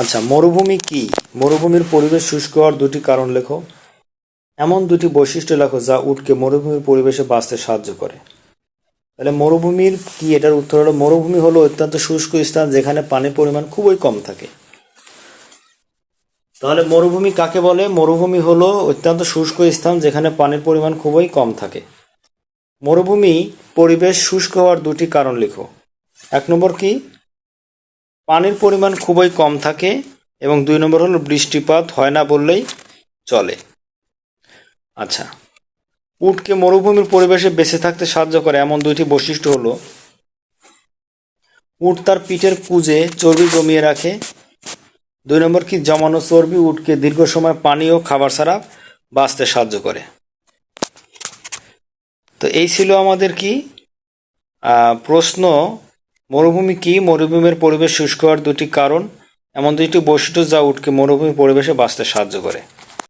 আচ্ছা মরুভূমি কি? মরুভূমির পরিবেশ শুষ্ক হওয়ার দুটি কারণ লেখো। এমন দুটি বৈশিষ্ট্য লেখো যা উটকে মরুভূমির পরিবেশে বাঁচতে সাহায্য করে। তাহলে মরুভূমির কি? এটার উত্তর হলো, মরুভূমি হলো অত্যন্ত শুষ্ক স্থান যেখানে পানির পরিমাণ খুবই কম থাকে। তাহলে মরুভূমি কাকে বলে? মরুভূমি হলো অত্যন্ত শুষ্ক স্থান যেখানে পানির পরিমাণ খুবই কম থাকে। মরুভূমি পরিবেশ শুষ্ক হওয়ার দুটি কারণ লেখো। এক নম্বর কি? পানির পরিমাণ খুবই কম থাকে এবং দুই নম্বর হলো বৃষ্টিপাত হয় না বললেই চলে। আচ্ছা উটকে মরুভূমির পরিবেশে বেঁচে থাকতে সাহায্য করে এমন দুইটি বৈশিষ্ট্য হলো, উট তার পিঠের কুজে চর্বি জমিয়ে রাখে। দুই নম্বর কি, জমানো চর্বি উটকে দীর্ঘ সময় পানি ও খাবার ছাড়া বাঁচতে সাহায্য করে। তো এই ছিল আমাদের কি প্রশ্ন মরুভূমি কি? মরুভূমির পরিবেশ শুষ্ক হওয়ার দুটি কারণ। এমন দুটি বৈশিষ্ট্য যা উঠকে মরুভূমি পরিবেশে বাঁচতে সাহায্য করে।